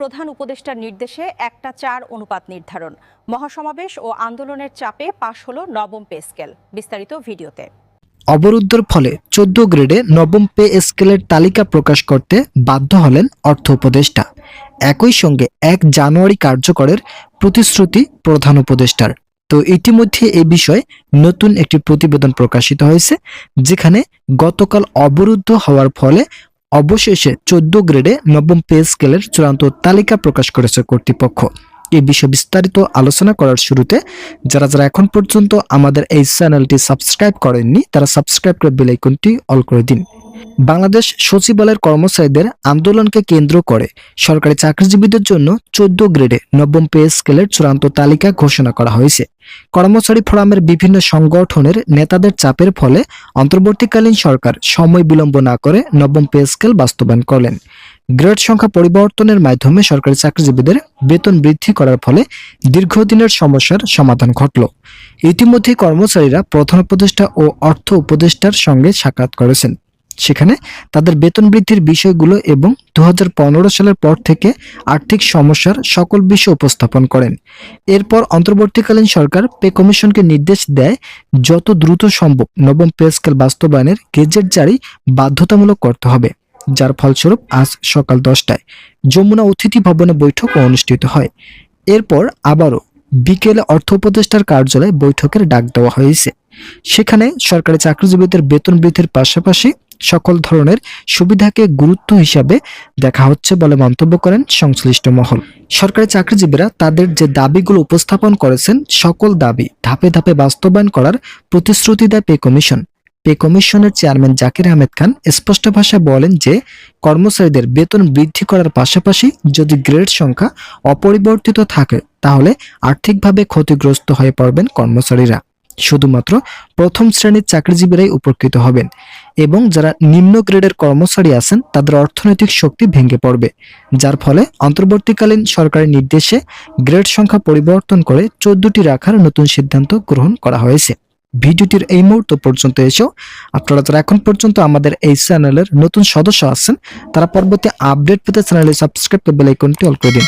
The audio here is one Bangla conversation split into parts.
প্রধান উপদেষ্টার নির্দেশে একটা চার অনুপাত নির্ধারণ। মহাসমাবেশ ও আন্দোলনের চাপে পাশ হল নবম পে স্কেল। বিস্তারিত ভিডিওতে। অবরুদ্ধের ফলে চোদ্দ গ্রেডে নবম পে স্কেলের তালিকা প্রকাশ করতে বাধ্য হলেন অর্থ উপদেষ্টা। একই সঙ্গে এক জানুয়ারি কার্যকরের প্রতিশ্রুতি প্রধান উপদেষ্টার। তো ইতিমধ্যে এ বিষয়ে নতুন একটি প্রতিবেদন প্রকাশিত হয়েছে, যেখানে গতকাল অবরুদ্ধ হওয়ার ফলে অবশেষে চোদ্দ গ্রেডে নবম পে স্কেলের চূড়ান্ত তালিকা প্রকাশ করেছে কর্তৃপক্ষ। এই বিষয়ে বিস্তারিত আলোচনা করার শুরুতে যারা যারা এখন পর্যন্ত আমাদের এই চ্যানেলটি সাবস্ক্রাইব করেননি, তারা সাবস্ক্রাইব করে বেলাইকনটি অল করে দিন। বাংলাদেশ সচিবালয়ের কর্মচারীদের আন্দোলনকে কেন্দ্র করে সরকারি চাকরিজীবীদের জন্য চোদ্দ গ্রেডে নবম পে স্কেলের চূড়ান্ত তালিকা ঘোষণা করা হয়েছে। কর্মচারী ফোরামের বিভিন্ন সংগঠনের নেতাদের চাপের ফলে অন্তর্বর্তীকালীন সরকার সময় বিলম্ব না করে নবম পে স্কেল বাস্তবায়ন করলেন। গ্রেড সংখ্যা পরিবর্তনের মাধ্যমে সরকারি চাকরিজীবীদের বেতন বৃদ্ধি করার ফলে দীর্ঘদিনের সমস্যার সমাধান ঘটল। ইতিমধ্যে কর্মচারীরা প্রধান উপদেষ্টা ও অর্থ উপদেষ্টার সঙ্গে সাক্ষাৎ করেছেন। সেখানে তাদের বেতন বৃদ্ধির বিষয়গুলো এবং দু হাজার পনেরো সালের পর থেকে আর্থিক সমস্যার সকল বিষয় উপস্থাপন করেন। এরপর অন্তর্বর্তীকালীন সরকার পে কমিশনকে নির্দেশ দেয়, যত দ্রুত সম্ভব নবম পে স্কেল বাস্তবায়নের গেজেট জারি বাধ্যতামূলক করতে হবে, যার ফলস্বরূপ আজ সকাল দশটায় যমুনা অতিথি ভবনে বৈঠক অনুষ্ঠিত হয়। এরপর আবারও বিকেলে অর্থ উপদেষ্টার কার্যালয়ে বৈঠকের ডাক দেওয়া হয়েছে। সেখানে সরকারি চাকরিজীবীদের বেতন বৃদ্ধির পাশাপাশি সকল ধরনের সুবিধাকে গুরুত্ব হিসাবে দেখা হচ্ছে বলে মন্তব্য করেন সংশ্লিষ্ট মহল। সরকারি চাকরিজীবীরা তাদের যে দাবিগুলো উপস্থাপন করেছেন, সকল দাবি ধাপে ধাপে বাস্তবায়ন করার প্রতিশ্রুতি দেয় পে কমিশন। পে কমিশনের চেয়ারম্যান জাকির আহমেদ খান স্পষ্ট ভাষায় বলেন যে, কর্মচারীদের বেতন বৃদ্ধি করার পাশাপাশি যদি গ্রেড সংখ্যা অপরিবর্তিত থাকে, তাহলে আর্থিকভাবে ক্ষতিগ্রস্ত হয়ে পড়বেন কর্মচারীরা। শুধুমাত্র প্রথম শ্রেণির চাকরিজীবীরাই উপকৃত হবেন এবং যারা নিম্ন গ্রেডের কর্মচারী আছেন, তাদের অর্থনৈতিক শক্তি ভেঙে পড়বে, যার ফলে অন্তর্বর্তীকালীন সরকারের নির্দেশে গ্রেড সংখ্যা পরিবর্তন করে চোদ্দটি রাখার নতুন সিদ্ধান্ত গ্রহণ করা হয়েছে। ভিডিওটির এই মুহূর্ত পর্যন্ত এসেও আপনারা যারা এখন পর্যন্ত আমাদের এই চ্যানেলের নতুন সদস্য আছেন, তারা পরবর্তী আপডেট পেতে চ্যানেলে সাবস্ক্রাইব করে বেল অল করে দিন।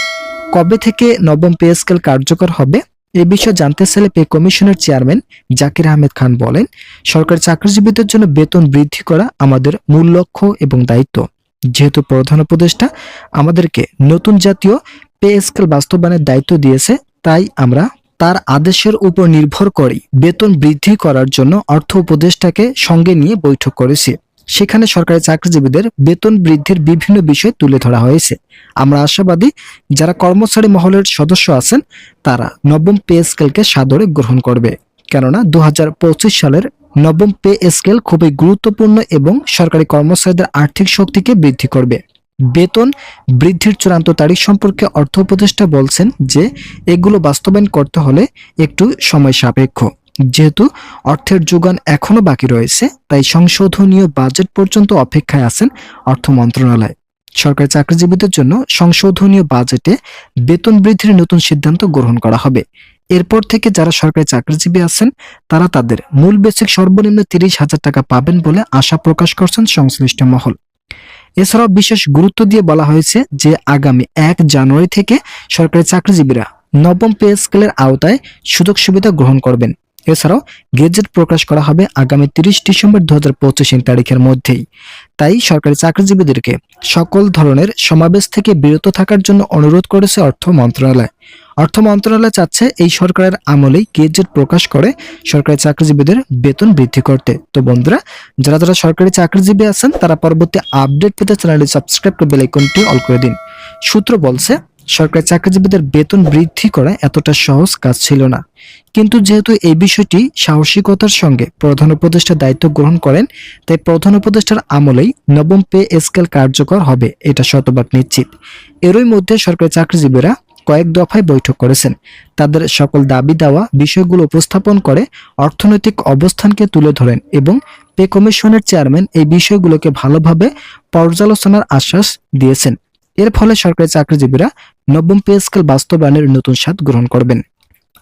কবে থেকে নবম পে স্কেল কার্যকর হবে এ বিষয়ে জানতে চাইলে পে কমিশনের চেয়ারম্যান জাকির আহমেদ খান বলেন, সরকারি চাকরিজীবীদের জন্য বেতন বৃদ্ধি করা আমাদের মূল লক্ষ্য এবং দায়িত্ব। যেহেতু প্রধান উপদেষ্টা আমাদেরকে নতুন জাতীয় পে স্কেল বাস্তবায়নের দায়িত্ব দিয়েছে, তাই আমরা তার আদেশের উপর নির্ভর করেই বেতন বৃদ্ধি করার জন্য অর্থ উপদেষ্টাকে সঙ্গে নিয়ে বৈঠক করেছি। সেখানে সরকারি চাকরিজীবীদের বেতন বৃদ্ধির বিভিন্ন বিষয় তুলে ধরা হয়েছে। আমরা আশাবাদী যারা কর্মচারী মহলের সদস্য আছেন, তারা নবম পে স্কেলকে সাদরে গ্রহণ করবে। কেননা দু হাজার পঁচিশ সালের নবম পে স্কেল খুবই গুরুত্বপূর্ণ এবং সরকারি কর্মচারীদের আর্থিক শক্তিকে বৃদ্ধি করবে। বেতন বৃদ্ধির চূড়ান্ত তারিখ সম্পর্কে অর্থ উপদেষ্টা বলছেন যে, এগুলো বাস্তবায়ন করতে হলে একটু সময় সাপেক্ষ। যেহেতু অর্থের যোগান এখনও বাকি রয়েছে, তাই সংশোধনীয় বাজেট পর্যন্ত অপেক্ষায় আছেন অর্থ মন্ত্রণালয়। সরকারি চাকরিজীবীদের জন্য সংশোধনীয় বাজেটে বেতন বৃদ্ধির নতুন সিদ্ধান্ত গ্রহণ করা হবে। এরপর থেকে যারা সরকারি চাকরিজীবী আছেন, তারা তাদের মূল বেসিক সর্বনিম্ন তিরিশ হাজার টাকা পাবেন বলে আশা প্রকাশ করছেন সংশ্লিষ্ট মহল। এছাড়াও বিশেষ গুরুত্ব দিয়ে বলা হয়েছে যে, আগামী এক জানুয়ারি থেকে সরকারি চাকরিজীবীরা নবম পে স্কেলের আওতায় সুযোগ সুবিধা গ্রহণ করবেন। এছাড়াও গেজেট প্রকাশ করা হবে আগামী তিরিশ ডিসেম্বর দু হাজার পঁচিশ তারিখের মধ্যেই। তাই সরকারি চাকরিজীবীদেরকে সকল ধরনের সমাবেশ থেকে বিরত থাকার জন্য অনুরোধ করেছে অর্থ মন্ত্রণালয়। অর্থ মন্ত্রণালয় চাচ্ছে এই সরকারের আমলেই গেজেট প্রকাশ করে সরকারি চাকরিজীবীদের বেতন বৃদ্ধি করতে। তো বন্ধুরা, যারা যারা সরকারি চাকরিজীবী আছেন, তারা পরবর্তী আপডেট পেতে চ্যানেলটি সাবস্ক্রাইব করে বেল আইকনটি অল করে দিন। সূত্র বলছে সরকারি চাকরিজীবীদের বেতন বৃদ্ধি করা এতটা সহজ কাজ ছিল না। কিন্তু যেহেতু এই বিষয়টি সাহসিকতার সঙ্গে প্রধান উপদেষ্টা দায়িত্ব গ্রহণ করেন, তাই প্রধান উপদেষ্টার আমলেই নবম পে স্কেল কার্যকর হবে এটা শতভাগ নিশ্চিত। এরই মধ্যে সরকারি চাকরিজীবীরা কয়েক দফায় বৈঠক করেছেন। তাদের সকল দাবি দেওয়া বিষয়গুলো উপস্থাপন করে অর্থনৈতিক অবস্থানকে তুলে ধরেন এবং পে কমিশনের চেয়ারম্যান এই বিষয়গুলোকে ভালোভাবে পর্যালোচনার আশ্বাস দিয়েছেন। এর ফলে সরকারি চাকরিজীবীরা নবম পে স্কেল বাস্তবায়নের নতুন স্বাদ গ্রহণ করবেন।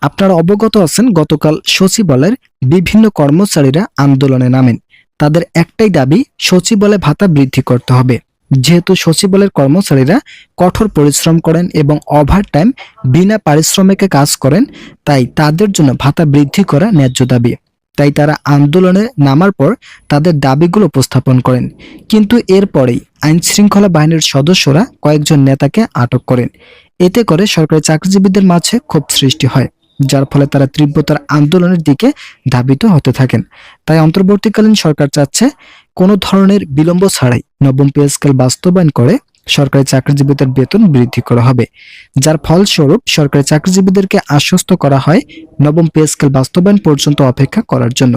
আপনারা অবগত আছেন, গতকাল সচিবালয়ের বিভিন্ন কর্মচারীরা আন্দোলনে নামেন। তাদের একটাই দাবি, সচিবালয় ভাতা বৃদ্ধি করতে হবে। যেহেতু সচিবালয়ের কর্মচারীরা কঠোর পরিশ্রম করেন এবং ওভারটাইম বিনা পারিশ্রমিকে কাজ করেন, তাই তাদের জন্য ভাতা বৃদ্ধি করা ন্যায্য দাবি। তাই তারা আন্দোলনে নামার পর তাদের দাবিগুলো উপস্থাপন করেন। কিন্তু এরপরেই আইন শৃঙ্খলা বাহিনীর সদস্যরা কয়েকজন নেতাকে আটক করেন। এতে করে সরকারি চাকরিজীবীদের মাঝে ক্ষোভ সৃষ্টি হয়, যার ফলে তারা তীব্রতার আন্দোলনের দিকে ধাবিত হতে থাকেন। তাই অন্তর্বর্তীকালীন সরকার চাচ্ছে কোনো ধরনের বিলম্ব ছাড়াই নবম পে স্কেল বাস্তবায়ন করে সরকারি চাকরিজীবীদের বেতন বৃদ্ধি করা হবে, যার ফলস্বরূপ সরকারি চাকরিজীবীদেরকে আশ্বস্ত করা হয় নবম পে স্কেল বাস্তবায়ন পর্যন্ত অপেক্ষা করার জন্য।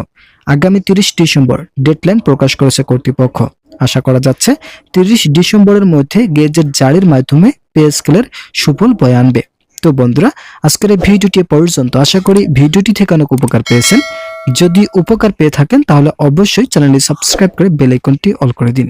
আগামী তিরিশ ডিসেম্বর ডেডলাইন প্রকাশ করেছে কর্তৃপক্ষ। আশা করা যাচ্ছে, তিরিশ ডিসেম্বরের মধ্যে গেজেট জারির মাধ্যমে পে স্কেলের সুফল বয়ে আনবে। তো বন্ধুরা, আজকের এই ভিডিওটি পর্যন্ত। আশা করি ভিডিওটি থেকে অনেক উপকার পেয়েছেন। যদি উপকার পেয়ে থাকেন, তাহলে অবশ্যই চ্যানেলটি সাবস্ক্রাইব করে বেল আইকনটি অল করে দিন।